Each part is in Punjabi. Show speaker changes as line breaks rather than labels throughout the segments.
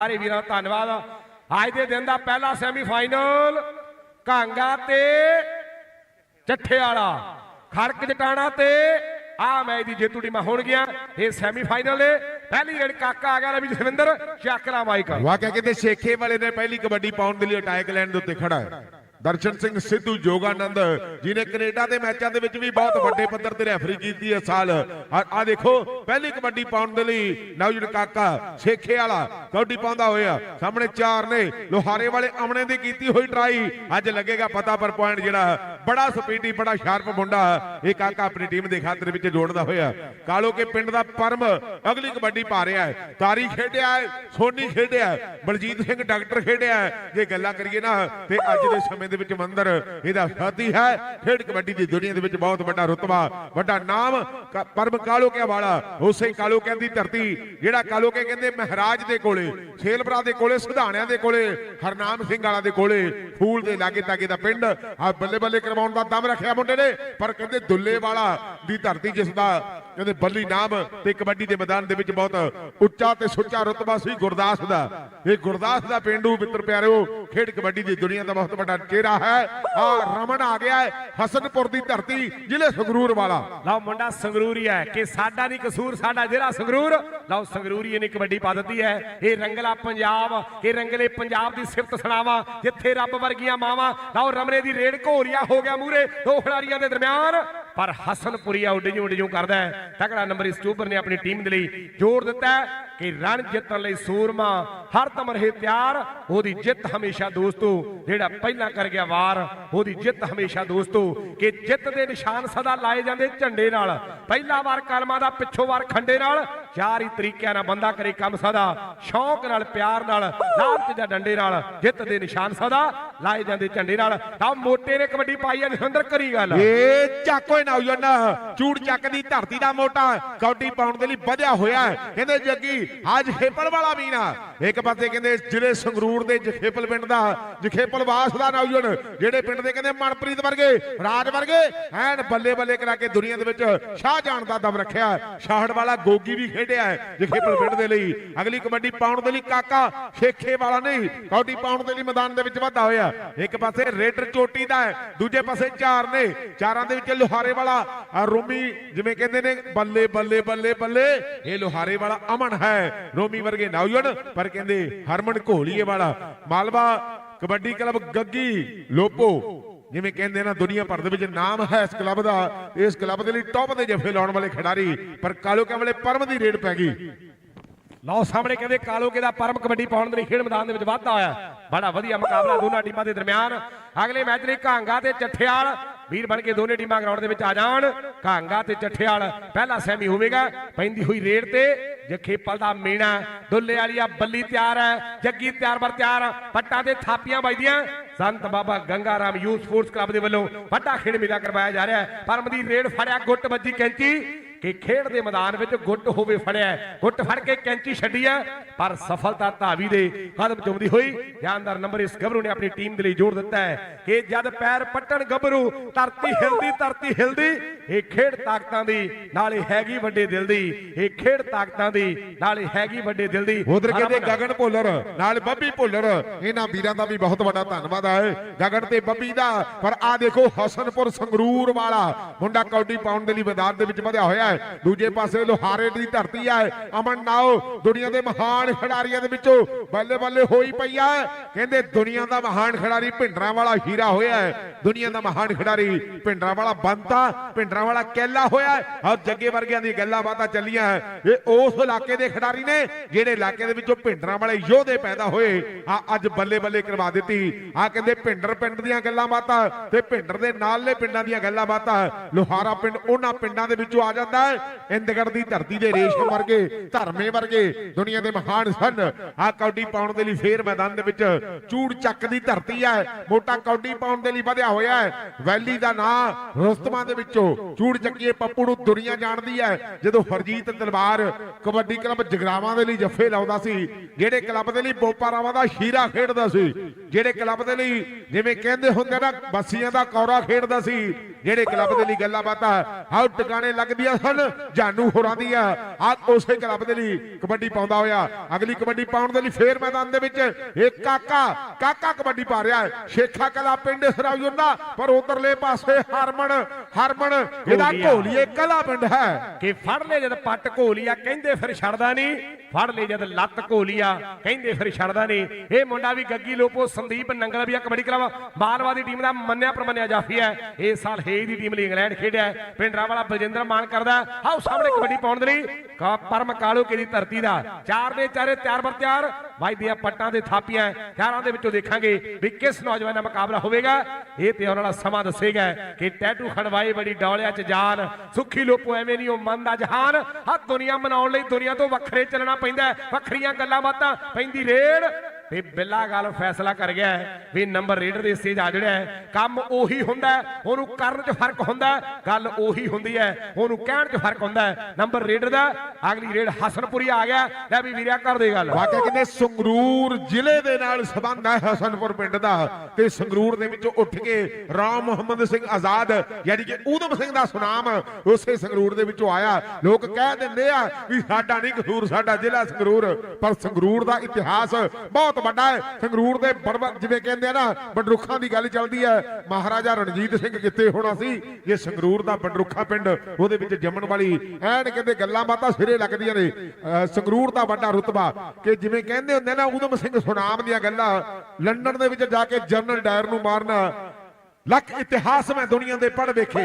ਸਾਰੇ ਵੀਰਾਂ ਧੰਨਵਾਦ। ਅੱਜ ਦੇ ਦਿਨ ਦਾ ਪਹਿਲਾ ਸੈਮੀਫਾਈਨਲ ਕਾਂਗਾ ਤੇ ਚੱਠੇ ਵਾਲਾ ਖੜਕ ਜਟਾਣਾ ਤੇ ਆ ਮੈਚ ਦੀ ਜੇਤੂ ਟੀਮਾਂ ਹੋਣਗੀਆਂ। ਇਹ ਸੈਮੀਫਾਈਨਲ ਨੇ। ਪਹਿਲੀ ਰੇਡ ਕਾਕਾ ਆ ਗਿਆ ਰਵੀ ਜਸਵਿੰਦਰ ਸ਼ਾਕਰਾ ਮਾਈਕ।
ਵਾਕਿਆ ਕਹਿੰਦੇ ਸ਼ੇਖੇ ਵਾਲੇ ਨੇ ਪਹਿਲੀ ਕਬੱਡੀ ਪਾਉਣ ਦੇ ਲਈ ਅਟੈਕ ਲੈਣ ਦੇ ਉੱਤੇ ਖੜਾ ਹੈ। ਦਰਸ਼ਨ ਸਿੰਘ ਸਿੱਧੂ ਜੋਗਾਨੰਦ ਜਿਨੇ ਕੈਨੇਡਾ ਦੇ ਮੈਚਾਂ ਦੇ ਵਿੱਚ ਵੀ ਬਹੁਤ ਵੱਡੇ ਪੱਧਰ ਤੇ ਰੈਫਰੀ ਕੀਤੀ ਇਸ ਸਾਲ। ਆ ਦੇਖੋ, ਪਹਿਲੀ ਕਬੱਡੀ ਪਾਉਣ ਦੇ ਲਈ ਨਵਜਨ ਕਾਕਾ ਸ਼ੇਖੇ ਵਾਲਾ ਕਬੱਡੀ ਪਾਉਂਦਾ ਹੋਇਆ। ਸਾਹਮਣੇ ਚਾਰ ਨੇ, ਲੋਹਾਰੇ ਵਾਲੇ ਅਮਨੇ ਦੀ ਕੀਤੀ ਹੋਈ ਟਰਾਈ ਅੱਜ ਲੱਗੇਗਾ ਪਤਾ ਪਰ ਪੁਆਇੰਟ ਜਿਹੜਾ, ਬੜਾ ਸਪੀਡੀ ਬੜਾ ਸ਼ਾਰਪ ਮੁੰਡਾ। ਇਹ ਕਾਕਾ ਆਪਣੀ ਟੀਮ ਦੇ ਖਾਤਰ ਵਿੱਚ ਜੋੜਦਾ ਹੋਇਆ। ਕਾਲੋ ਕੇ ਪਿੰਡ ਦਾ ਪਰਮ ਅਗਲੀ ਕਬੱਡੀ ਪਾ ਰਿਹਾ ਹੈ। ਤਾਰੀ ਖੇਡਿਆ ਹੈ, ਸੋਨੀ ਖੇਡਿਆ ਬਲਜੀਤ ਸਿੰਘ ਡਾਕਟਰ ਖੇਡਿਆ ਹੈ। ਜੇ ਗੱਲਾਂ ਕਰੀਏ ਨਾ, ਤੇ ਅੱਜ ਦੇ ਸਮੇਂ ਦੇ ਵਿੱਚ ਮੰਦਰ, ਇਹਦਾ ਸਾਥੀ ਹੈ। ਖੇਡ ਕਬੱਡੀ ਦੀ ਦੁਨੀਆ ਦੇ ਵਿੱਚ ਬਹੁਤ ਵੱਡਾ ਰੁਤਬਾ, ਵੱਡਾ ਨਾਮ ਕ- ਪਰਮ ਕਾਲੋਕਿਆ ਵਾਲਾ, ਉਸੇ ਕਾਲੋਕਿਆਂ ਦੀ ਧਰਤੀ, ਜਿਹੜਾ ਕਾਲੋਕੇ ਕਹਿੰਦੇ ਮਹਾਰਾਜ ਦੇ ਕੋਲੇ ਛੇਲਪਰਾ ਦੇ ਕੋਲੇ, ਸੁਧਾਣਿਆਂ ਦੇ ਕੋਲੇ, ਹਰਨਾਮ ਸਿੰਘ ਵਾਲਾ ਦੇ ਕੋਲੇ, ਫੂਲ ਦੇ ਲਾਗੇ ਤਾਗੇ ਦਾ ਪਿੰਡ ਆ ਬੱਲੇ ਬੱਲੇ ਕਰਵਾਉਣ ਦਾ ਦਮ ਰੱਖਿਆ ਮੁੰਡੇ ਨੇ। ਪਰ ਕਹਿੰਦੇ ਦੁੱਲੇ ਵਾਲਾ ਦੀ ਧਰਤੀ ਜਿਸ ਦਾ, ਕਹਿੰਦੇ ਬੱਲੀ ਨਾਮ ਤੇ ਕਬੱਡੀ ਦੇ ਮੈਦਾਨ ਦੇ ਵਿੱਚ ਬਹੁਤ ਉੱਚਾ ਤੇ ਸੁੱਚਾ ਰੁਤਬਾ ਸੀ ਗੁਰਦਾਸ ਦਾ। ਇਹ ਗੁਰਦਾਸ ਦਾ ਪਿੰਡੂ ਮਿੱਤਰ ਪਿਆਰਿਓ ਖੇਡ ਕਬੱਡੀ ਦੀ ਦੁਨੀਆ ਦਾ ਬਹੁਤ ਵੱਡਾ ਚਿਹਰਾ ਹੈ। ਆ ਰਮਨ ਆ ਗਿਆ ਹੈ ਹਸਨਪੁਰ ਦੀ ਧਰਤੀ, ਜ਼ਿਲ੍ਹੇ ਸੰਗਰੂਰ ਵਾਲਾ।
ਲਓ ਮੁੰਡਾ ਸੰਗਰੂਰੀ ਹੈ ਕਿ ਸਾਡਾ ਨਹੀਂ ਕਸੂਰ, ਸਾਡਾ ਜ਼ਿਲ੍ਹਾ ਸੰਗਰੂਰ। ਲਓ ਸੰਗਰੂਰੀ ਨੇ ਕਬੱਡੀ ਪਾ ਦਿੱਤੀ ਹੈ। ਇਹ ਰੰਗਲਾ ਪੰਜਾਬ, ਇਹ ਰੰਗਲੇ ਪੰਜਾਬ ਦੀ ਸਿਫਤ ਸੁਣਾਵਾ, ਜਿੱਥੇ ਰੱਬ ਵਰਗੀਆਂ ਮਾਵਾਂ। ਲਓ ਰਮਨੇ ਦੀ ਰੇਡ ਘੋਰੀਆ ਹੋ ਗਿਆ ਮੂਰੇ ਦੋ ਖਿਡਾਰੀਆਂ ਦੇ ਦਰਮਿਆਨ। ਪਰ ਹਸਨਪੁਰੀਆ ਉੱਡ ਜੂ ਕਰਦਾ ਹੈ। ਤਕੜਾ ਨੰਬਰ ਇਸ ਟੂਬਰ ਨੇ ਆਪਣੀ ਟੀਮ ਦੇ ਲਈ ਜੋਰ ਦਿੱਤਾ ਕਿ ਰਣ ਜਿੱਤਣ ਲਈ ਸੂਰਮਾ ਹਰ ਦਮ ਰਹੇ ਤਿਆਰ। ਉਹਦੀ ਜਿੱਤ ਹਮੇਸ਼ਾ ਦੋਸਤੋ, ਜਿਹੜਾ ਪਹਿਲਾਂ ਕਰ ਗਿਆ ਵਾਰ, ਉਹਦੀ ਜਿੱਤ ਹਮੇਸ਼ਾ ਦੋਸਤੋ, ਕਿ ਜਿੱਤ ਦੇ ਨਿਸ਼ਾਨ ਸਦਾ ਲਾਏ ਜਾਂਦੇ ਝੰਡੇ ਨਾਲ। ਪਹਿਲਾ ਵਾਰ ਕਲਮਾਂ ਦਾ, ਪਿੱਛੋਂ ਵਾਰ ਖੰਡੇ ਨਾਲ। ਚਾਰ ਤਰੀਕਿਆਂ ਨਾਲ ਬੰਦਾ ਕਰੇ ਕੰਮ ਸਦਾ, ਸ਼ੌਕ ਨਾਲ, ਪਿਆਰ ਨਾਲ, ਲਾਲਚ ਜਾਂ ਡੰਡੇ ਨਾਲ, ਜਿੱਤ ਦੇ ਨਿਸ਼ਾਨ ਸਦਾ, ਲਾਏ ਜਾਂਦੇ ਝੰਡੇ ਨਾਲ। ਤਾਂ ਮੋਟੇ ਨੇ ਕਬੱਡੀ ਪਾਈ ਆ ਨਿਹੰਦਰ ਕਰੀ ਗੱਲ।
ਏ, ਚੱਕੋ ਨੌਜਵਾਨ। ਚੂੜ ਚੱਕ ਦੀ ਧਰਤੀ ਦਾ ਮੋਟਾ। ਕੌਡੀ ਪਾਉਣ ਦੇ ਲਈ ਵਧਿਆ ਹੋਇਆ ਕਹਿੰਦੇ ਜੱਗੀ ਅੱਜ ਖੇਪਲ ਵਾਲਾ ਵੀ ਨਾ। ਇੱਕ ਪਾਸੇ ਕਹਿੰਦੇ ਜ਼ਿਲ੍ਹੇ ਸੰਗਰੂਰ ਦੇ ਜਖੇਪਲ ਪਿੰਡ ਦਾ, ਜਖੇਪਲ ਵਾਸ ਦਾ ਨੌਜਵਾਨ, ਜਿਹੜੇ ਪਿੰਡ ਦੇ ਕਹਿੰਦੇ ਮਨਪ੍ਰੀਤ ਵਰਗੇ, ਰਾਜ ਵਰਗੇ, ਐਨ ਬੱਲੇ ਬੱਲੇ ਕਰਾ ਕੇ ਦੁਨੀਆ ਦੇ ਵਿੱਚ ਸ਼ਾਹ ਜਾਣ ਦਾ ਦਮ ਰੱਖਿਆ। ਸ਼ਾਹੜ ਵਾਲਾ ਗੋਗੀ ਵੀ ਖੇਡਿਆ ਹੈ। ਜਖੇਪਲ ਪਿੰਡ ਦੇ ਲਈ, ਅਗਲੀ ਕਬੱਡੀ ਪਾਉਣ ਦੇ ਲਈ ਕਾਕਾ ਸ਼ੇਖੇ ਵਾਲਾ ਨਹੀਂ ਕੌਡੀ ਪਾਉਣ ਦੇ ਲਈ ਮੈਦਾਨ ਦੇ ਵਿੱਚ ਵਾਧਾ ਹੋਇਆ। ਇੱਕ ਪਾਸੇ ਰੇਡਰ ਚੋਟੀ ਦਾ ਹੈ, ਦੂਜੇ ਪਾਸੇ ਚਾਰ ਨੇ। ਚਾਰਾਂ ਦੇ ਵਿੱਚ ਲੋਹਾਰੇ ਵਾਲਾ ਰੋਮੀ, ਜਿਵੇਂ ਕਹਿੰਦੇ ਨੇ, ਬੱਲੇ ਬੱਲੇ ਬੱਲੇ ਬੱਲੇ। ਇਹ ਲੋਹਾਰੇ ਵਾਲਾ ਅਮਨ ਹੈ, ਰੋਮੀ ਵਰਗੇ ਨੌਜਵਾਨ ਪਰ ਕਹਿੰਦੇ ਹਰਮਨ ਘੋਲੀਏ ਵਾਲਾ। ਮਾਲਵਾ ਕਬੱਡੀ ਕਲੱਬ ਗੱਗੀ, ਲੋਪੋ। ਜਿਵੇਂ ਕਹਿੰਦੇ ਨਾ, ਦੁਨੀਆ ਭਰ ਦੇ ਵਿੱਚ ਨਾਮ ਹੈ ਇਸ ਕਲੱਬ ਦਾ। ਇਸ ਕਲੱਬ ਦੇ ਲਈ ਟੌਪ ਦੇ ਜਫੇ ਲਾਉਣ ਵਾਲੇ ਖਿਡਾਰੀ, ਪਰ ਕਾਲੋ ਵਾਲੇ ਪਰਮ ਦੀ ਰੇਡ ਪੈ ਗਈ।
ਲਓ, ਸਾਹਮਣੇ ਕਹਿੰਦੇ ਕਾਲੋਕੇ ਦਾ ਪਰਮ ਕਬੱਡੀ ਪਾਉਣ ਦੇ ਲਈ ਖੇਡ ਮੈਦਾਨ ਦੇ ਵਿੱਚ ਵਾਧਾ ਹੋਇਆ। ਬੜਾ ਵਧੀਆ ਮੁਕਾਬਲਾ ਦੋਨਾਂ ਟੀਮਾਂ ਦੇ ਦਰਮਿਆਨ। ਅਗਲੇ ਮੈਚ ਲਈ ਕਾਂਗਾ ਤੇ ਚੱਠਿਆਲ। ਵੀਰ ਬਣ ਕੇ ਦੋਨੇ ਟੀਮਾਂ ਗਰਾਊਂਡ ਦੇ ਵਿੱਚ ਆ ਜਾਣ। ਕਾਂਗਾ ਤੇ ਚੱਠਿਆਲ। ਪਹਿਲਾ ਸੈਮੀ ਹੋਵੇਗਾ। ਪੈਂਦੀ ਹੋਈ ਰੇਡ ਤੇ ਜਖੇਪਲ ਦਾ ਮੀਣਾ। ਦੁੱਲੇ ਵਾਲੀਆ ਬੱਲੀ ਤਿਆਰ ਹੈ। ਜੱਗੀ ਤਿਆਰ ਬਰ ਤਿਆਰ। ਪੱਟਾਂ ਤੇ ਥਾਪੀਆਂ ਵੱਜਦੀਆਂ। Sant Baba Ganga Ram youth sports club ਦੇ ਵੱਲੋਂ ਵੱਡਾ ਖੇਡ ਮੇਲਾ ਕਰਵਾਇਆ ਜਾ ਰਿਹਾ ਹੈ। ਪਰਮ ਦੀ ਰੇਡ ਫੜਿਆ, ਗੁੱਟ ਵੱਜੀ ਕੈਂਚੀ। ਕਿ ਖੇਡ ਦੇ ਮੈਦਾਨ ਵਿੱਚ ਗੁੱਟ ਹੋਵੇ ਫੜਿਆ ਹੈ। ਗੁੱਟ ਫੜ ਕੇ ਕੈਂਚੀ ਛੱਡੀ ਹੈ ਪਰ ਸਫਲਤਾ ਧਾਵੀ ਦੇ ਕਦਮ ਚੁੰਮਦੀ ਹੋਈ ਜਾਨਦਾਰ ਨੰਬਰ ਇਸ ਗੱਭਰੂ ਨੇ ਆਪਣੀ ਟੀਮ ਦੇ ਲਈ ਜੋੜ ਦਿੱਤਾ ਹੈ ਕਿ ਜਦ ਪੈਰ ਪੱਟਣ ਗੱਭਰੂ ਧਰਤੀ ਹਿਲਦੀ ਧਰਤੀ ਹਿਲਦੀ ਇਹ ਖੇਡ ਤਾਕਤਾਂ ਦੀ ਨਾਲੇ ਹੈਗੀ ਵੱਡੇ ਦਿਲ ਦੀ ਇਹ ਖੇਡ ਤਾਕਤਾਂ ਦੀ ਨਾਲੇ ਹੈਗੀ ਵੱਡੇ ਦਿਲ ਦੀ
ਉਧਰ ਕਹਿੰਦੇ ਗਗਨ ਭੁੱਲਰ ਨਾਲ ਬੱਬੀ ਭੁੱਲਰ ਇਹਨਾਂ ਵੀਰਾਂ ਦਾ ਵੀ ਬਹੁਤ ਵੱਡਾ ਧੰਨਵਾਦ ਹੈ ਗਗਨ ਤੇ ਬੱਬੀ ਦਾ ਪਰ ਆ ਦੇਖੋ ਹਸਨਪੁਰ ਸੰਗਰੂਰ ਵਾਲਾ ਮੁੰਡਾ ਕੌਡੀ ਪਾਉਣ ਦੇ ਲਈ ਮੈਦਾਨ ਦੇ ਵਿੱਚ ਵਧਿਆ ਹੋਇਆ ਹੈ। ਦੂਜੇ ਪਾਸੇ ਲੋਹਾਰੇ ਦੀ ਧਰਤੀ ਹੈ। ਅਮਨ ਨਾਓ, ਦੁਨੀਆ ਦੇ ਮਹਾਨ ਖਿਡਾਰੀਆਂ ਦੇ ਵਿੱਚੋਂ ਬੱਲੇ ਬੱਲੇ ਹੋਈ ਪਈ ਹੈ। ਕਹਿੰਦੇ ਦੁਨੀਆ ਦਾ ਮਹਾਨ ਖਿਡਾਰੀ ਭਿੰਡਰਾਂ ਵਾਲਾ ਹੀਰਾ ਹੋਇਆ ਹੈ। ਦੁਨੀਆ ਦਾ ਮਹਾਨ ਖਿਡਾਰੀ। ਭਿੰਡਰਾਂ ਵਾਲਾ ਬੰਤਾ ਭਿੰਡਰਾਂ ਵਾਲਾ ਕੈਲਾ ਹੋਇਆ ਔਰ ਜੱਗੇ ਵਰਗਿਆਂ ਦੀ ਗੱਲਾਂ ਬਾਤਾਂ ਚੱਲੀਆਂ ਇਹ ਉਸ ਇਲਾਕੇ ਦੇ ਖਿਡਾਰੀ ਨੇ, ਜਿਹੜੇ ਇਲਾਕੇ ਦੇ ਵਿੱਚੋਂ ਭਿੰਡਰਾਂ ਵਾਲੇ ਯੋਧੇ ਪੈਦਾ ਹੋਏ। ਆ, ਅੱਜ ਬੱਲੇ ਬੱਲੇ ਕਰਵਾ ਦਿੱਤੀ। ਆ ਕਹਿੰਦੇ ਭਿੰਡਰ ਪਿੰਡ ਦੀਆਂ ਗੱਲਾਂ ਬਾਤਾਂ ਤੇ ਭਿੰਡਰ ਦੇ ਨਾਲਲੇ ਪਿੰਡਾਂ ਦੀਆਂ ਗੱਲਾਂ ਬਾਤਾਂ। ਲੋਹਾਰਾ ਪਿੰਡ ਉਹਨਾਂ ਪਿੰਡਾਂ ਦੇ ਵਿੱਚੋਂ ਆ ਜਾਂਦਾ ਹੈ। ਇੰਦਗੜ ਦੀ ਧਰਤੀ ਦੇ ਰੇਸ਼ਮ ਵਰਗੇ, ਧਰਮੇ ਵਰਗੇ ਦੁਨੀਆ ਦੇ ਮਹਾਨ ਸਨ। ਆ ਕੌਡੀ ਪਾਉਣ ਦੇ ਲਈ ਫੇਰ ਮੈਦਾਨ ਦੇ ਵਿੱਚ ਚੂੜ ਚੱਕ ਦੀ ਧਰਤੀ ਹੈ। ਮੋਟਾ ਕੌਡੀ ਪਾਉਣ ਦੇ ਲਈ ਵਧਿਆ ਹੋਇਆ ਹੈ। ਵੈਲੀ ਦਾ ਨਾਂ ਰੁਸਤਮਾਂ ਦੇ ਵਿੱਚੋਂ ਚੂੜ ਚੱਕੀਏ ਪੱਪੂ ਨੂੰ ਦੁਨੀਆ ਜਾਣਦੀ ਹੈ। ਜਦੋਂ ਹਰਜੀਤ ਦਰਬਾਰ ਕਬੱਡੀ ਕਲੱਬ ਜਗਰਾਵਾਂ ਦੇ ਲਈ ਜੱਫੇ ਲਾਉਂਦਾ ਸੀ, ਜਿਹੜੇ ਕਲੱਬ ਦੇ ਲਈ ਬੋਪਾਰਾਵਾਂ ਦਾ ਸ਼ੀਰਾ ਖੇਡਦਾ ਸੀ, ਜਿਹੜੇ ਕਲੱਬ ਦੇ ਲਈ ਜਿਵੇਂ ਕਹਿੰਦੇ ਹੁੰਦੇ ਨਾ, ਬੱਸੀਆਂ ਦਾ ਕੌਰਾ ਖੇਡਦਾ ਸੀ ਜਿਹੜੇ ਕਲੱਬ ਦੇ ਲਈ ਗੱਲਾਂ ਬਾਤਾਂ ਆਉ ਟਿਕਾਣੇ ਲੱਗਦੀਆਂ ਸਨ ਜਾਨੂ ਹੋਰਾਂ ਦੀਆਂ। ਆ ਉਸੇ ਕਲੱਬ ਦੇ ਲਈ ਕਬੱਡੀ ਪਾਉਂਦਾ ਹੋਇਆ। ਅਗਲੀ ਕਬੱਡੀ ਪਾਉਣ ਦੇ ਲਈ ਫੇਰ ਮੈਦਾਨ ਦੇ ਵਿੱਚ ਇਹ ਕਾਕਾ ਕਾਕਾ ਕਬੱਡੀ ਪਾ ਰਿਹਾ ਹੈ। ਸ਼ੇਖਾ ਕਲਾ ਪਿੰਡ ਸਰਾਉਰ ਦਾ ਪਰ ਉਧਰਲੇ ਪਾਸੇ ਹਰਮਨ ਹਰਮਨ ਇਹਦਾ। ਘੋਲੀਏ ਕਲਾ ਪਿੰਡ ਹੈ।
ਕਿ ਫੜ ਲੈ ਜਦ ਪੱਟ ਘੋਲੀਆ ਕਹਿੰਦੇ ਫਿਰ ਛੱਡਦਾ ਨਹੀਂ। ਫੜ ਲੈ ਜਦ ਲੱਤ ਘੋਲੀਆ। ਕਹਿੰਦੇ ਫਿਰ ਛੱਡਦਾ ਨਹੀਂ। ਇਹ ਮੁੰਡਾ ਵੀ ਗੱਗੀ ਲੋਪੋ, ਸੰਦੀਪ ਨੰਗਲ ਵੀ ਆ ਕਬੱਡੀ ਕਲੱਬ। ਬਾਲਵਾ ਦੀ ਟੀਮ ਦਾ ਮੰਨਿਆ ਪ੍ਰਮੰਨਿਆ ਜਾਫੀ ਹੈ। ਇਸ ਸਾਲ ਹੇ ਦੀ ਟੀਮ ਲਈ ਇੰਗਲੈਂਡ ਖੇਡਿਆ ਹੈ। ਪਿੰਡਰਾ ਵਾਲਾ ਬਲਜਿੰਦਰ ਮਾਨ ਕਰਦਾ ਆਓ ਸਾਹਮਣੇ ਕਬੱਡੀ ਪਾਉਣ ਦੇ ਲਈ ਪਰਮ ਕਾਲੂ ਕੇ ਦੀ ਧਰਤੀ ਦਾ। ਚਾਰ ਦੇ ਚਾਰੇ ਤਿਆਰ ਬਰ ਤਿਆਰ। ਵਾਜਦੀਆਂ ਪੱਟਾਂ ਦੇ ਥਾਪੀਆਂ ਚਾਰਾਂ ਦੇ ਵਿੱਚੋਂ ਦੇਖਾਂਗੇ ਵੀ ਕਿਸ ਨੌਜਵਾਨ ਦਾ ਮੁਕਾਬਲਾ ਹੋਵੇਗਾ। ਇਹ ਤੇ ਆਉਣ ਵਾਲਾ ਸਮਾਂ ਦੱਸੇਗਾ ਕਿ ਟੈਟੂ ਖੜਵਾਏ ਬੜੀ ਡੌਲਿਆਂ 'ਚ ਜਾਨ। ਸੁੱਖੀ ਲੋਪੋ ਐਵੇਂ ਨਹੀਂ, ਉਹ ਮਨ ਦਾ ਜਹਾਨ। ਹੱਥ ਦੁਨੀਆ ਮਨਾਉਣ ਲਈ ਦੁਨੀਆ ਤੋਂ ਵੱਖਰੇ ਚੱਲਣਾ ਪੈਂਦਾ ਵੱਖਰੀਆਂ ਗੱਲਾਂ ਬਾਤਾਂ ਪੈਂਦੀ ਰੇੜ ਤੇ ਬਿੱਲਾ ਗੱਲ ਫੈਸਲਾ ਕਰ ਗਿਆ ਵੀ ਨੰਬਰ ਰੇਡਰ ਦੇ ਸਟੇਜ ਆ ਜਿਹੜਾ ਕੰਮ ਉਹੀ ਹੁੰਦਾ ਉਹਨੂੰ ਕਰਨ 'ਚ ਫ਼ਰਕ ਹੁੰਦਾ ਗੱਲ ਉਹੀ ਹੁੰਦੀ ਹੈ, ਉਹਨੂੰ ਕਹਿਣ 'ਚ ਫ਼ਰਕ ਹੁੰਦਾ ਨੰਬਰ ਰੇਡਰ ਦਾ, ਅਗਲੀ ਰੇਡ ਹਸਨਪੁਰੀ ਆ ਗਿਆ, ਲੈ ਵੀ ਵੀਰਿਆ ਕਰ ਦੇ ਗੱਲ।
ਵਾਕਿਆ ਕਹਿੰਦੇ ਸੰਗਰੂਰ ਜ਼ਿਲ੍ਹੇ ਦੇ ਨਾਲ ਸੰਬੰਧ ਹੈ ਹਸਨਪੁਰ ਪਿੰਡ ਦਾ। ਤੇ ਸੰਗਰੂਰ ਦੇ ਵਿੱਚੋਂ ਉੱਠ ਕੇ ਰਾਮ ਮੁਹੰਮਦ ਸਿੰਘ ਆਜ਼ਾਦ, ਯਾਨੀ ਕਿ ਊਧਮ ਸਿੰਘ ਦਾ ਸੁਨਾਮ ਉਸੇ ਸੰਗਰੂਰ ਦੇ ਵਿੱਚੋਂ ਆਇਆ। ਲੋਕ ਕਹਿ ਦਿੰਦੇ ਆ ਵੀ ਸਾਡਾ ਨਹੀਂ ਕਸੂਰ, ਸਾਡਾ ਜ਼ਿਲ੍ਹਾ ਸੰਗਰੂਰ, ਪਰ ਸੰਗਰੂਰ ਦਾ ਇਤਿਹਾਸ ਬਹੁਤ ਵੱਡਾ ਹੈ। ਸੰਗਰੂਰ ਦੇ ਜਿਵੇਂ ਕਹਿੰਦੇ ਆ ਨਾ, ਬੰਡਰੁੱਖਾਂ ਦੀ ਗੱਲ ਚੱਲਦੀ ਹੈ। ਮਹਾਰਾਜਾ ਰਣਜੀਤ ਸਿੰਘ ਕਿੱਥੇ ਹੋਣਾ ਸੀ? ਇਹ ਸੰਗਰੂਰ ਦਾ ਬੰਡਰੁੱਖਾ ਪਿੰਡ, ਉਹਦੇ ਵਿੱਚ ਜੰਮਣ ਵਾਲੀ। ਐਨ ਕਹਿੰਦੇ ਗੱਲਾਂ ਬਾਤਾਂ ਸਿਰੇ ਲੱਗਦੀਆਂ ਨੇ। ਸੰਗਰੂਰ ਦਾ ਵੱਡਾ ਰੁਤਬਾ, ਕਿ ਜਿਵੇਂ ਕਹਿੰਦੇ ਹੁੰਦੇ ਨਾ ਊਧਮ ਸਿੰਘ ਸੁਨਾਮ ਦੀਆਂ ਗੱਲਾਂ, ਲੰਡਨ ਦੇ ਵਿੱਚ ਜਾ ਕੇ ਜਨਰਲ ਡਾਇਰ ਨੂੰ ਮਾਰਨਾ। ਲੱਖ ਇਤਿਹਾਸ ਮੈਂ ਦੁਨੀਆ ਦੇ ਪੜ ਵੇਖੇ।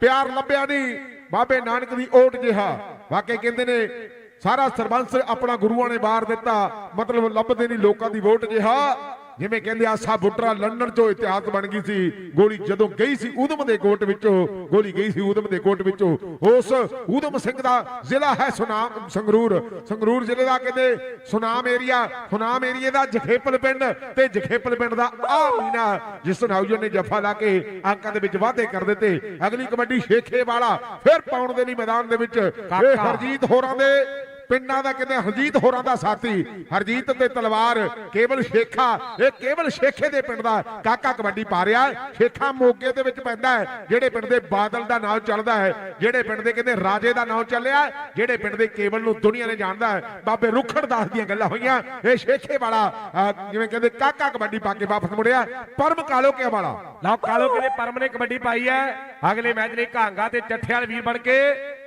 ਪਿਆਰ ਲੱਭਿਆ ਨਹੀਂ। ਬਾਬੇ ਨਾਨਕ ਦੀ ਓਟ ਜਿਹਾ। ਵਾਕਈ ਕਹਿੰਦੇ ਨੇ ਸਾਰਾ ਸਰਬੰਸ ਆਪਣਾ ਗੁਰੂਆਂ ਨੇ ਵਾਰ ਦਿੱਤਾ। ਮਤਲਬ ਲੱਭਦੇ ਨਹੀਂ ਲੋਕਾਂ ਦੀ ਵੋਟ ਜਿਹਾ। ਜਿਵੇਂ ਕਹਿੰਦੇ ਆਸਾ ਬੁੱਟਰਾ ਲੰਡਨ ਚੋਂ ਇਤਿਹਾਸ ਬਣ ਗਈ ਸੀ ਗੋਲੀ ਜਦੋਂ ਗਈ ਸੀ ਊਧਮ ਦੇ ਕੋਟ ਵਿੱਚੋਂ ਗੋਲੀ ਗਈ ਸੀ ਊਧਮ ਦੇ ਕੋਟ ਵਿੱਚੋਂ ਉਸ ਊਧਮ ਸਿੰਘ ਦਾ ਜ਼ਿਲ੍ਹਾ ਹੈ ਸੁਨਾਮ ਸੰਗਰੂਰ ਸੰਗਰੂਰ ਜ਼ਿਲ੍ਹੇ ਦਾ ਕਹਿੰਦੇ ਸੁਨਾਮ ਏਰੀਆ ਸੁਨਾਮ ਏਰੀਏ ਦਾ ਜਖੇਪਲ ਪਿੰਡ ਤੇ ਜਖੇਪਲ ਪਿੰਡ ਦਾ ਆ ਮੀਨਾ ਜਿਸ ਨਾਉਜਨ ਨੇ ਜਫਾ ਲਾ ਕੇ ਅੰਕਾਂ ਦੇ ਵਿੱਚ ਵਾਅਦੇ ਕਰ ਦਿੱਤੇ ਅਗਲੀ ਕਬੱਡੀ ਸ਼ੇਖੇ ਵਾਲਾ ਫਿਰ ਪਾਉਣ ਦੇ ਲਈ ਮੈਦਾਨ ਦੇ ਵਿੱਚ ਇਹ ਹਰਜੀਤ ਹੋਰਾਂ ਦੇ ਪਿੰਡਾਂ ਦਾ ਕਹਿੰਦੇ ਹਰਜੀਤ ਹੋਰਾਂ ਦਾ ਸਾਥੀ, ਹਰਜੀਤ ਤੇ ਤਲਵਾਰ, ਕੇਵਲ ਸ਼ੇਖਾ, ਇਹ ਕੇਵਲ ਸ਼ੇਖੇ ਦੇ ਪਿੰਡ ਦਾ ਕਾਕਾ ਕਬੱਡੀ ਪਾ ਰਿਹਾ ਸ਼ੇਖਾ ਮੋਗੇ ਦੇ ਵਿੱਚ ਪੈਂਦਾ ਹੈ, ਜਿਹੜੇ ਪਿੰਡ ਦੇ ਬਾਦਲ ਦਾ ਨਾਮ ਚੱਲਦਾ ਹੈ, ਜਿਹੜੇ ਪਿੰਡ ਦੇ ਕਹਿੰਦੇ ਰਾਜੇ ਦਾ ਨਾਮ ਚੱਲਿਆ ਜਿਹੜੇ ਪਿੰਡ ਦੇ ਕੇਵਲ ਨੂੰ ਦੁਨੀਆ ਨੇ ਜਾਣਦਾ ਹੈ। ਬਾਬੇ ਰੁਖੜ ਦਾਸ ਦੀਆਂ ਗੱਲਾਂ ਹੋਈਆਂ, ਇਹ ਸ਼ੇਖੇ ਵਾਲਾ ਜਿਵੇਂ ਕਹਿੰਦੇ ਕਾਕਾ ਕਬੱਡੀ ਪਾ ਕੇ ਵਾਪਸ ਮੁੜਿਆ, ਪਰਮ ਕਾਲੋ ਕੇ ਵਾਲਾ।
ਲਓ ਕਾਲੋ ਕਹਿੰਦੇ ਪਰਮ ਨੇ ਕਬੱਡੀ ਪਾਈ ਹੈ। ਅਗਲੇ ਮੈਚ ਲਈ ਘਾਂਗਾ ਤੇ ਚੱਠੇ ਵਾਲੇ ਵੀਰ ਬਣ ਕੇ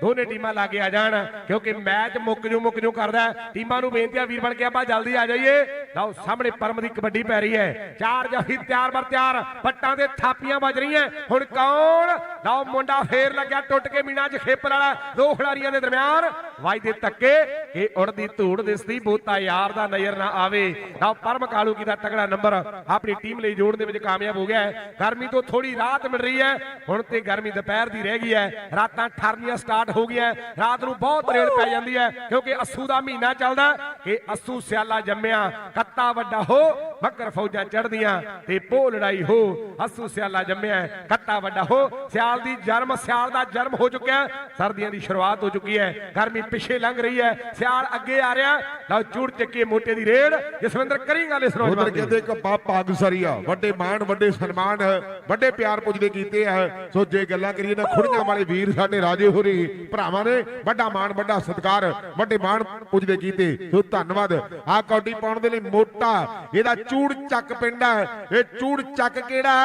ਦੋਨੇ ਟੀਮਾਂ ਲਾਗੇ ਆ ਜਾਣ, ਕਿਉਂਕਿ ਮੈਚ ਮੁੱਕ ਜੂ ਮੁੱਕ ਜੂ ਕਰਦਾ ਟੀਮਾਂ ਨੂੰ ਬੇਨਤੀ ਆ, ਵੀਰ ਬਣ ਕੇ ਆਪਾਂ ਜਲਦੀ ਆ ਜਾਈਏ। ਲਓ, ਸਾਹਮਣੇ ਪਰਮ ਦੀ ਕਬੱਡੀ ਪੈ ਰਹੀ ਹੈ। ਚਾਰ ਜਾਫੀ ਤਿਆਰ ਬਰ ਤਿਆਰ, ਪੱਟਾਂ ਦੇ ਥਾਪੀਆਂ ਵੱਜ ਰਹੀਆਂ। ਹੁਣ ਕੌਣ? ਲਓ, ਮੁੰਡਾ ਫੇਰ ਲੱਗਿਆ, ਟੁੱਟ ਕੇ ਮੀਨਾ ਚ ਖੇਪਰ ਵਾਲਾ, ਦੋ ਖਿਡਾਰੀਆਂ ਦੇ ਦਰਮਿਆਨ। ਵੱਜਦੇ ਧੱਕੇ, ਇਹ ਉੜਦੀ ਧੂੜ ਦਿਸਦੀ ਬੋਤਾ ਯਾਰ ਦਾ ਨਜ਼ਰ ਨਾ ਆਵੇ। ਲਓ ਪਰਮ ਕਾਲੂ ਕੀ ਦਾ ਤਗੜਾ ਨੰਬਰ, ਆਪਣੀ ਟੀਮ ਲਈ ਜੋੜਨ ਦੇ ਵਿੱਚ ਕਾਮਯਾਬ ਹੋ ਗਿਆ ਹੈ। ਗਰਮੀ ਤੋਂ ਥੋੜੀ ਰਾਹਤ ਮਿਲ ਰਹੀ ਹੈ। ਹੁਣ ਤੇ ਗਰਮੀ ਦੁਪਹਿਰ ਦੀ ਰਹਿ ਗਈ ਹੈ। ਰਾਤਾਂ ਠਰਨੀਆਂ ਸਟਾਰਟ ਹੋ ਗਈਆਂ ਰਾਤ ਨੂੰ ਬਹੁਤ ਰੇਲ ਪੈ ਜਾਂਦੀ ਹੈ, ਕਿਉਂਕਿ ਅਸੂ ਦਾ ਮਹੀਨਾ ਚੱਲਦਾ ਕਿ ਅਸੂ ਸਿਆਲਾ ਜੰਮਿਆ। ਕੱਤਾ ਵੱਡਾ ਹੋ ਬੱਕਰ ਫੌਜਾਂ ਚੜਦੀਆਂ ਤੇ ਪੋ ਲੜਾਈ ਹੋ, ਅਸੂ ਸਿਆਲਾ ਜੰਮਿਆ ਕੱਤਾ ਵੱਡਾ ਹੋ, ਸਿਆਲ ਦੀ ਜਨਮ ਸਿਆਲ ਦਾ ਜਨਮ ਹੋ ਚੁੱਕਿਆ ਸਰਦੀਆਂ ਦੀ ਸ਼ੁਰੂਆਤ ਹੋ ਚੁੱਕੀ ਹੈ। ਗਰਮੀ ਪਿੱਛੇ ਲੰਘ ਰਹੀ ਹੈ। ਸਿਆਲ ਅੱਗੇ ਆ ਰਿਹਾ। ਲਓ ਜੂੜ ਚੱਕੇ ਮੋਟੇ ਦੀ ਰੇਡ। ਜਸਵਿੰਦਰ ਕਰੀ ਗੱਲ ਇਸ ਨੌਜਵਾਨ ਦੀ
ਕਹਿੰਦੇ ਕਿ ਬਾਪਾ ਅਗਸਰੀਆ ਵੱਡੇ ਮਾਣ ਵੱਡੇ ਸਨਮਾਨ ਵੱਡੇ ਪਿਆਰ ਪੁੱਜਦੇ ਕੀਤੇ ਆ। ਸੋ ਜੇ ਗੱਲਾਂ ਕਰੀਏ ਨਾ ਖੁੜੀਆਂ ਵਾਲੇ ਵੀਰ ਸਾਡੇ ਰਾਜੇ ਹੋਰੀ ਭਰਾਵਾਂ ਨੇ ਵੱਡਾ ਮਾਣ ਵੱਡਾ ਸਤਿਕਾਰ ਵੱਡੇ ਮਾਣ ਪੁੱਜਦੇ ਕੀਤੇ। ਸੋ ਧੰਨਵਾਦ। ਆ ਕੌਡੀ ਪਾਉਣ ਦੇ ਲਈ ਮੋਟਾ ਇਹਦਾ ਚੂੜ ਚੱਕ ਪਿੰਡ ਹੈ ਇਹ ਚੂੜ ਚੱਕ ਕਿਹੜਾ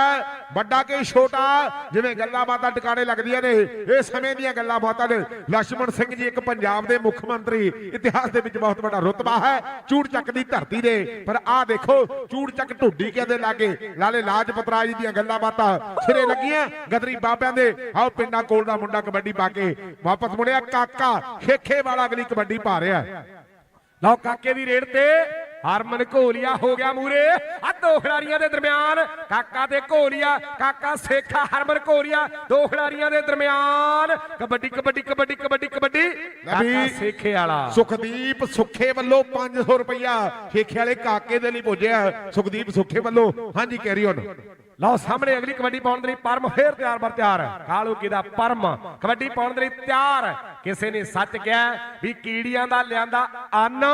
ਵੱਡਾ ਕਿ ਛੋਟਾ? ਜਿਵੇਂ ਗੱਲਾਂ ਬਾਤਾਂ ਟਿਕਾਣੇ ਲੱਗਦੀਆਂ ਨੇ ਇਹ ਸਮੇਂ ਦੀਆਂ ਗੱਲਾਂ ਬਾਤਾਂ ਨੇ। ਲక్ష్మణ ਸਿੰਘ ਜੀ ਇੱਕ ਪੰਜਾਬ ਦੇ ਮੁੱਖ ਮੰਤਰੀ। ਇਤਿਹਾਸ ਦੇ ਵਿੱਚ ਬਹੁਤ ਵੱਡਾ ਰੁਤਬਾ ਹੈ। ਚੂੜ ਚੱਕ ਦੀ ਧਰਤੀ ਦੇ। ਪਰ ਆਹ ਦੇਖੋ ਚੂੜ ਚੱਕ ਢੁੱਡੀ ਕਹਿੰਦੇ ਲਾਗੇ। ਲਾਲੇ ਲਾਜਪਤ ਰਾਜ ਦੀਆਂ ਗੱਲਾਂ ਬਾਤਾਂ ਸਿਰੇ ਲੱਗੀਆਂ। ਗਦਰੀ ਬਾਬਿਆਂ ਦੇ, ਆਓ ਪਿੰਡਾਂ ਕੋਲ ਦਾ ਮੁੰਡਾ ਕਬੱਡੀ ਪਾ ਕੇ ਵਾਪਸ ਮੁੜਿਆ। ਕਾਕਾ ਖੇਖੇ ਵਾਲਾ ਅਗਲੀ ਕਬੱਡੀ ਪਾ ਰਿਹਾ। ਹੈ।
ਲਓ, ਕਾਕੇ ਦੀ ਰੇਡ ਤੇ। ਹਰਮਨ ਘੋਲੀਆ ਹੋ ਗਿਆ ਮੂਰੇ। ਆ ਦੋ ਖਿਡਾਰੀਆਂ ਦੇ ਦਰਮਿਆਨ ਕਾਕਾ ਤੇ ਘੋਲੀਆ ਕਾਕਾ ਸੇਖਾ ਹਰਮਨ ਘੋਲੀਆ ਦੋ ਖਿਡਾਰੀਆਂ ਦੇ ਦਰਮਿਆਨ। ਕਬੱਡੀ ਕਬੱਡੀ ਕਬੱਡੀ ਕਬੱਡੀ ਕਬੱਡੀ। ਕਾਕਾ ਸੇਖੇ ਵਾਲਾ।
ਸੁਖਦੀਪ ਸੁੱਖੇ ਵੱਲੋਂ 500 ਰੁਪਇਆ ਖੇਖੇ ਵਾਲੇ ਕਾਕੇ ਦੇ ਲਈ ਭੇਜਿਆ। ਸੁਖਦੀਪ ਸੁੱਖੇ ਵੱਲੋਂ। ਹਾਂਜੀ ਕੈਰੀ ਔਨ
ਲਓ ਸਾਹਮਣੇ ਅਗਲੀ ਕਬੱਡੀ ਪਾਉਣ ਦੇ ਲਈ ਪਰਮ ਫੇਰ ਤਿਆਰ ਬਰ ਤਿਆਰ। ਕਾਲੂ ਕੀ ਦਾ ਪਰਮ ਕਬੱਡੀ ਪਾਉਣ ਦੇ ਲਈ ਤਿਆਰ। ਕਿਸੇ ਨੇ ਸੱਚ ਕਿਹਾ ਵੀ ਕੀੜੀਆਂ ਦਾ ਲਿਆਂਦਾ ਅੰਨ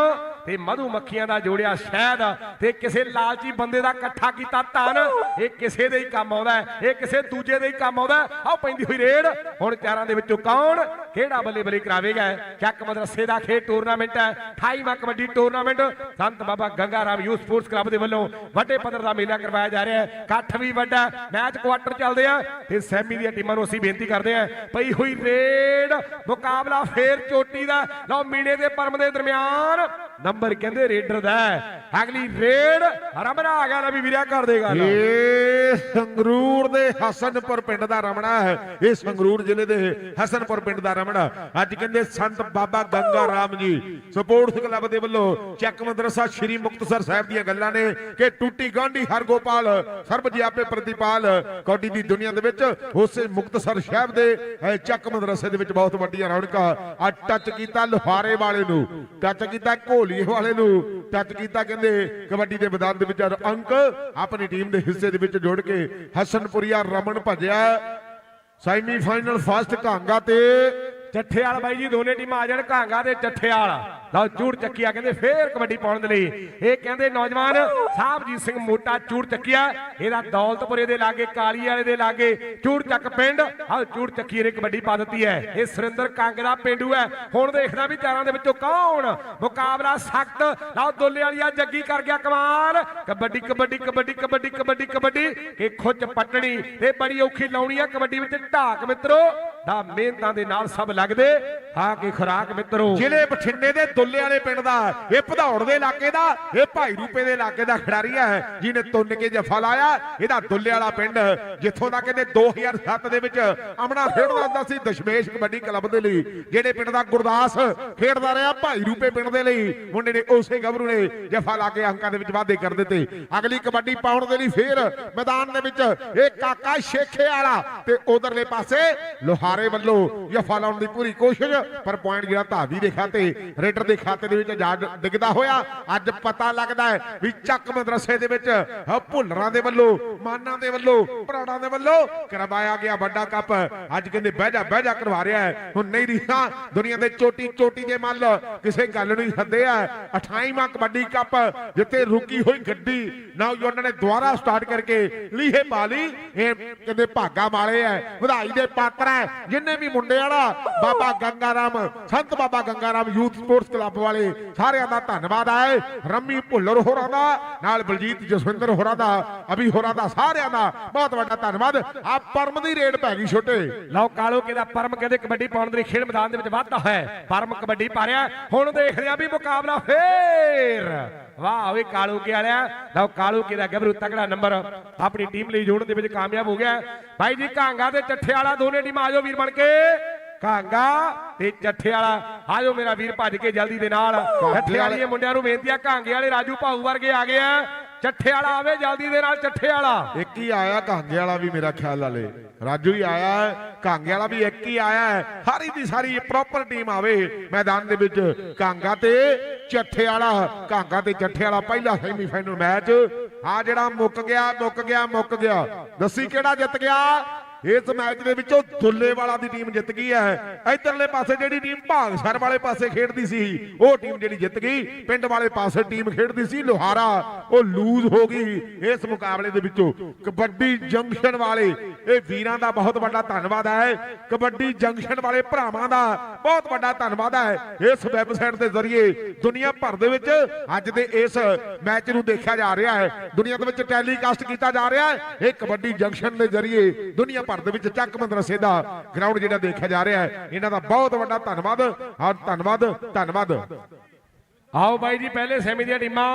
ਤੇ ਮਧੂ ਮੱਖੀਆਂ ਦਾ ਜੋੜਿਆ ਸ਼ਹਿਦ ਤੇ ਕਿਸੇ ਲਾਲਚੀ ਬੰਦੇ ਦਾ ਇਕੱਠਾ ਕੀਤਾ ਧਨ, ਇਹ ਕਿਸੇ ਦੇ ਹੀ ਕੰਮ ਆਉਂਦਾ ਇਹ ਕਿਸੇ ਦੂਜੇ ਦੇ ਹੀ ਕੰਮ ਆਉਂਦਾ ਆਹ ਪੈਂਦੀ ਹੋਈ ਰੇਡ। ਹੁਣ ਚਾਰਾਂ ਦੇ ਵਿੱਚੋਂ ਕੌਣ? ਕਿਹੜਾ ਬੱਲੇ ਬੱਲੇ ਕਰਾਵੇਗਾ? ਚੱਕ ਮਦਰਸੇ ਦਾ ਖੇਡ ਟੂਰਨਾਮੈਂਟ ਹੈ 28ਵਾਂ kabaddi tournament Sant Baba Ganga Ram youth sports club ਦੇ ਵੱਲੋਂ ਵੱਡੇ ਪੱਧਰ ਦਾ ਮੇਲਾ ਕਰਵਾਇਆ ਜਾ ਰਿਹਾ ਹੈ। ਇਕੱਠ ਵੀ ਵੱਡਾ ਮੈਚ ਕੁਆਟਰ ਚੱਲਦੇ ਆ ਤੇ ਸੈਮੀ ਦੀਆਂ ਟੀਮਾਂ ਨੂੰ ਅਸੀਂ ਬੇਨਤੀ ਕਰਦੇ ਆ ਪਈ ਹੋਈ ਰੇਡ ਮੁਕਾਬਲਾ ਫੇਰ ਚੋਟੀ ਦਾ। ਲਓ ਮੀਨੇ ਦੇ ਪਰਮ ਦੇ ਦਰਮਿਆਨ ਨੰਬਰ ਕਹਿੰਦੇ ਰੇਡਰ ਦਾ ਅਗਲੀ ਰੇਡ ਰਮਣਾ ਆ ਗਿਆ ਨਾ ਵੀ ਵੀਰਿਆ ਕਰ ਦੇਗਾ
ਇਹ ਸੰਗਰੂਰ ਦੇ ਹਸਨਪੁਰ ਪਿੰਡ ਦਾ ਰਮਣਾ ਹੈ। ਇਹ ਸੰਗਰੂਰ ਜ਼ਿਲ੍ਹੇ ਦੇ ਹਸਨਪੁਰ ਪਿੰਡ ਦਾ ਰਮਣਾ ਅੱਜ ਕਹਿੰਦੇ ਸੰਤ ਬਾਬਾ ਗੰਗਾ ਰਾਮ ਜੀ, ਸਪੋਰਟਸ ਕਲੱਬ ਦੇ ਵੱਲੋਂ ਚੱਕ ਮਦਰਸਾ ਸ਼੍ਰੀ ਮੁਕਤਸਰ ਸਾਹਿਬ ਦੀਆਂ ਗੱਲਾਂ ਨੇ ਕਿ ਟੂਟੀ ਗਾਂਢੀ ਹਰਗੋਪਾਲ ਸਰਬ ਜਿਆਪੇ ਪ੍ਰਤੀਪਾਲ, ਕੌਡੀ ਦੀ ਦੁਨੀਆ ਦੇ ਵਿੱਚ ਉਸੇ ਮੁਕਤਸਰ ਸਾਹਿਬ ਦੇ ਚੱਕ ਮਦਰਸੇ ਦੇ ਵਿੱਚ ਬਹੁਤ ਵੱਡੀਆਂ ਰੌਣਕਾਂ। ਆ ਟੱਚ ਕੀਤਾ ਲੋਹਾਰੇ ਵਾਲੇ ਨੂੰ ਟੱਚ ਕੀਤਾ ਘੋਲੀ ਘੋਲੀਏ ਵਾਲੇ ਨੂੰ ਟੱਚ ਕੀਤਾ, ਕਹਿੰਦੇ ਕਬੱਡੀ ਦੇ ਮੈਦਾਨ ਦੇ ਵਿੱਚ ਅੰਕ ਆਪਣੀ ਟੀਮ ਦੇ ਹਿੱਸੇ ਦੇ ਵਿੱਚ ਜੋੜ ਕੇ ਹਸਨਪੁਰੀਆ ਰਮਨ ਭਜਿਆ। ਸੈਮੀ ਫਾਈਨਲ ਫਸਟ ਘਾਂਗਾ ਤੇ
ਚੱਠੇ ਵਾਲ ਬਾਈ ਜੀ, ਦੋਨੇ ਟੀਮਾਂ ਆ ਜਾਣ ਘਾਂਗਾ ਤੇ ਚੱਠੇ ਵਾਲ। ਲਓ, ਚੂੜ ਚੱਕੀਆ ਕਹਿੰਦੇ ਫੇਰ ਕਬੱਡੀ ਪਾਉਣ ਦੇ ਲਈ। ਇਹ ਕਹਿੰਦੇ ਨੌਜਵਾਨ ਸਾਹਿਬਜੀਤ ਸਿੰਘ ਮੋਟਾ ਚੂੜ ਚੱਕੀਆ ਇਹਦਾ ਦੌਲਤਪੁਰੇ ਦੇ ਲਾਗੇ ਕਾਲੀ ਵਾਲੇ ਦੇ ਲਾਗੇ ਚੂੜ ਚੱਕ ਪਿੰਡ। ਆਹ ਚੂੜ ਚੱਕੀ ਨੇ ਕਬੱਡੀ ਪਾ ਦਿੱਤੀ ਹੈ। ਇਹ ਸੁਰਿੰਦਰ ਕੰਗ ਦਾ ਪਿੰਡੂ ਹੈ। ਹੁਣ ਦੇਖਦਾ ਵੀ ਚਾਰਾਂ ਦੇ ਵਿੱਚੋਂ ਕੌਣ ਮੁਕਾਬਲਾ ਸਖਤ। ਲਓ, ਦੋਲੇ ਵਾਲੀਆ ਜੱਗੀ ਕਰ ਗਿਆ ਕਮਾਲ। ਕਬੱਡੀ ਕਬੱਡੀ ਕਬੱਡੀ ਕਬੱਡੀ ਕਬੱਡੀ ਕਬੱਡੀ। ਇਹ ਖੁੱਚ ਪੱਟਣੀ ਤੇ ਬੜੀ ਔਖੀ ਲਾਉਣੀ ਆ ਕਬੱਡੀ ਵਿੱਚ। ਢਾਕ ਮਿੱਤਰੋ ਦਾ ਮਿਹਨਤਾਂ ਦੇ ਨਾਲ ਸਭ ਲੱਗਦੇ ਹਾਂ ਕਿ ਖੁਰਾਕ ਮਿੱਤਰੋ।
ਜ਼ਿਲ੍ਹੇ ਬਠਿੰਡੇ ਦੇ ਦੁੱਲੇ ਵਾਲੇ ਪਿੰਡ ਦਾ, ਇਹ ਭਦੌੜ ਦੇ ਇਲਾਕੇ ਦਾ, ਇਹ ਭਾਈ ਰੂਪੇ ਦੇ ਇਲਾਕੇ ਦਾ ਖਿਡਾਰੀ ਹੈ, ਜਿਹਨੇ ਤੁੰਨ ਕੇ ਜਫਾ ਲਾਇਆ, ਇਹਦਾ ਦੁੱਲੇ ਵਾਲਾ ਪਿੰਡ, ਜਿੱਥੋਂ ਦਾ ਕਹਿੰਦੇ 2007 ਦੇ ਵਿੱਚ ਅਮਣਾ ਖੇਡਦਾ ਹੁੰਦਾ ਸੀ, ਦਸ਼ਮੇਸ਼ ਕਬੱਡੀ ਕਲੱਬ ਦੇ ਲਈ, ਜਿਹੜੇ ਪਿੰਡ ਦਾ ਗੁਰਦਾਸ ਖੇਡਦਾ ਰਿਹਾ ਭਾਈ ਰੂਪੇ ਪਿੰਡ ਦੇ ਲਈ, ਮੁੰਡੇ ਨੇ ਉਸੇ ਗੱਭਰੂ ਨੇ ਜਫਾ ਲਾ ਕੇ ਅੰਕਾਂ ਦੇ ਵਿੱਚ ਵਾਧੇ ਕਰ ਦਿੱਤੇ। ਅਗਲੀ ਕਬੱਡੀ ਪਾਉਣ ਦੇ ਲਈ ਫੇਰ ਮੈਦਾਨ ਦੇ ਵਿੱਚ ਇਹ ਕਾਕਾ ਸ਼ੇਖੇ ਵਾਲਾ ਤੇ ਉਧਰਲੇ ਪਾਸੇ ਲੋਹਾਰੇ ਵੱਲੋਂ ਜਫਾ ਲਾਉਣ ਦੀ ਪੂਰੀ ਕੋਸ਼ਿਸ਼, ਪਰ ਪੁਆਇੰਟ ਜਿਹੜਾ ਧਾਵੀ ਦੇ ਖਾਤੇ, ਰੇਡਰ ਦੇ ਖਾਤੇ ਦੇ ਵਿੱਚ ਜਾ ਡਿੱਗਦਾ ਹੋਇਆ। ਅੱਜ ਪਤਾ ਲੱਗਦਾ ਹੈ ਵੀ ਚੱਕ ਮਦਰਸੇ ਦੇ ਵਿੱਚ ਭੁੱਲਰਾਂ ਦੇ ਵੱਲੋਂ, ਮਾਨਾਂ ਦੇ ਵੱਲੋਂ ਪਰਾੜਾਂ ਦੇ ਵੱਲੋਂ ਕਰਵਾਇਆ ਗਿਆ ਵੱਡਾ ਕੱਪ। ਅੱਜ ਕਹਿੰਦੇ ਬਹਿ ਜਾ ਬਹਿ ਜਾ ਕਰਵਾ ਰਿਹਾ ਹੈ। ਹੁਣ ਨਹੀਂ ਰੀਸਾਂ ਦੁਨੀਆ ਦੇ ਚੋਟੀ ਚੋਟੀ ਦੇ ਮੱਲ, ਕਿਸੇ ਗੱਲ ਨੂੰ ਹੀ ਸੱਦੇ ਆ। 28ਵਾਂ ਕਬੱਡੀ ਕੱਪ, ਜਿੱਥੇ ਰੁਕੀ ਹੋਈ ਗੱਡੀ ਨੌਜਵਾਨਾਂ ਨੇ ਦੁਬਾਰਾ ਸਟਾਰਟ ਕਰਕੇ ਲੀਹੇ ਪਾਲੀ ਇਹ ਕਹਿੰਦੇ ਭਾਗਾ ਵਾਲੇ ਐ ਵਧਾਈ ਦੇ ਪਾਤਰ ਐ ਜਿੰਨੇ ਵੀ ਮੁੰਡੇ ਵਾਲਾ Baba Ganga Ram Sant Baba Ganga Ram youth sports club ਵਾਲੇ, ਸਾਰਿਆਂ ਦਾ ਧੰਨਵਾਦ ਹੈ ਰੰਮੀ ਭੁੱਲਰ ਹੋਰਾਂ ਦਾ, ਨਾਲ ਬਲਜੀਤ ਜਸਵਿੰਦਰ ਹੋਰਾਂ ਦਾ, ਅਭੀ ਹੋਰਾਂ ਦਾ, ਸਾਰਿਆਂ ਦਾ ਬਹੁਤ ਵੱਡਾ ਧੰਨਵਾਦ। ਆ ਪਰਮ ਦੀ ਰੇਡ ਪੈ ਗਈ ਛੋਟੇ।
ਲਓ, ਕਾਲੋ ਕਿਹਦਾ, ਪਰਮ ਕਹਿੰਦੇ ਕਬੱਡੀ ਪਾਉਣ ਦੇ ਲਈ ਖੇਡ ਮੈਦਾਨ ਦੇ ਵਿੱਚ ਵਾਧਾ ਹੈ। ਪਰਮ ਕਬੱਡੀ ਪਾ ਰਿਹਾ ਹੁਣ ਦੇਖਦੇ ਆ ਵੀ ਮੁਕਾਬਲਾ ਫੇਰ। ਵਾਹ ਓਏ ਕਾਲੂ ਕੇ ਵਾਲਿਆ। ਲਓ ਕਾਲੂ ਕੇ ਦਾ ਗੱਭਰੂ ਤਕੜਾ ਨੰਬਰ। ਆਪਣੀ ਟੀਮ ਲਈ ਜੋੜਨ ਦੇ ਵਿੱਚ ਕਾਮਯਾਬ ਹੋ ਗਿਆ। ਬਾਈ ਜੀ ਕਾਂਗਾ ਤੇ ਚੱਠੇ ਵਾਲਾ ਦੋਨੇ ਟੀਮਾਂ ਆਜੋ ਵੀਰ ਬਣ ਕੇ। ਕਾਂਗਾ ਤੇ ਚੱਠੇ ਵਾਲਾ। ਆਜੋ ਮੇਰਾ ਵੀਰ ਭੱਜ ਕੇ ਜਲਦੀ ਦੇ ਨਾਲ। ਚੱਠੇ ਵਾਲੀਏ ਮੁੰਡਿਆਂ ਨੂੰ ਬੇਨਤੀ ਆ ਕਾਂਗੇ ਵਾਲੇ ਰਾਜੂ ਭਾਊ ਵਰਗੇ ਆ ਗਏ ਆ। ਚੱਠੇ ਵਾਲਾ ਆਵੇ ਜਲਦੀ ਦੇ ਨਾਲ ਚੱਠੇ ਵਾਲਾ।
ਇੱਕ ਹੀ ਆਇਆ ਕਾਂਗੇ ਵਾਲਾ ਵੀ ਮੇਰਾ ਖਿਆਲ ਵਾਲੇ। ਰਾਜੂ ਹੀ ਆਇਆ ਹੈ, ਕਾਂਗੇ ਵਾਲਾ ਵੀ ਇੱਕ ਹੀ ਆਇਆ ਹੈ। ਸਾਰੀ ਦੀ ਸਾਰੀ ਪ੍ਰੋਪਰ ਟੀਮ ਆਵੇ ਮੈਦਾਨ ਦੇ ਵਿੱਚ। ਕਾਂਗਾ ਤੇ ਚੱਠੇ ਵਾਲਾ ਕਾਂਗਾ ਤੇ ਚੱਠੇ ਵਾਲਾ ਪਹਿਲਾ ਸੈਮੀਫਾਈਨਲ ਮੈਚ ਆ ਜਿਹੜਾ ਮੁੱਕ ਗਿਆ ਮੁੱਕ ਗਿਆ ਮੁੱਕ ਗਿਆ। ਦੱਸੀ ਕਿਹੜਾ ਜਿੱਤ ਗਿਆ? ਇਸ ਮੈਚ ਦੇ ਵਿੱਚੋਂ ਦੁੱਲੇ ਵਾਲਾ ਦੀ ਟੀਮ ਜਿੱਤ ਗਈ ਹੈ। ਇਧਰਲੇ ਪਾਸੇ ਜਿਹੜੀ ਟੀਮ ਭਾਗਸਰ ਵਾਲੇ ਪਾਸੇ ਖੇਡਦੀ ਸੀ, ਉਹ ਟੀਮ ਜਿਹੜੀ ਜਿੱਤ ਗਈ। ਪਿੰਡ ਵਾਲੇ ਪਾਸੇ ਟੀਮ ਖੇਡਦੀ ਸੀ, ਲੋਹਾਰਾ, ਉਹ ਲੂਜ਼ ਹੋ ਗਈ ਇਸ ਮੁਕਾਬਲੇ ਦੇ ਵਿੱਚੋਂ। ਕਬੱਡੀ ਜੰਕਸ਼ਨ ਵਾਲੇ ਇਹ ਵੀਰਾਂ ਦਾ ਬਹੁਤ ਵੱਡਾ ਧੰਨਵਾਦ ਹੈ। ਕਬੱਡੀ ਜੰਕਸ਼ਨ ਵਾਲੇ ਭਰਾਵਾਂ ਦਾ ਬਹੁਤ ਵੱਡਾ ਧੰਨਵਾਦ ਹੈ। ਇਸ ਵੈਬਸਾਈਟ ਦੇ ਜ਼ਰੀਏ ਦੁਨੀਆ ਭਰ ਦੇ ਵਿੱਚ ਅੱਜ ਦੇ ਇਸ ਮੈਚ ਨੂੰ ਦੇਖਿਆ ਜਾ ਰਿਹਾ ਹੈ। ਦੁਨੀਆ ਦੇ ਵਿੱਚ ਟੈਲੀਕਾਸਟ ਕੀਤਾ ਜਾ ਰਿਹਾ ਹੈ। ਇਹ ਕਬੱਡੀ ਜੰਕਸ਼ਨ ਦੇ ਜ਼ਰੀਏ ਦੁਨੀਆ ਭਰ ਦੇ ਵਿੱਚ ਚੱਕ ਮਦਰਸੇ ਦਾ ਗਰਾਊਂਡ ਜਿਹੜਾ ਦੇਖਿਆ ਜਾ ਰਿਹਾ ਹੈ। ਇਹਨਾਂ ਦਾ ਬਹੁਤ ਵੱਡਾ ਧੰਨਵਾਦ। ਔਰ ਧੰਨਵਾਦ ਧੰਨਵਾਦ।
ਆਓ ਬਾਈ ਜੀ, ਪਹਿਲੇ ਸੈਮੀ ਦੀਆਂ ਟੀਮਾਂ।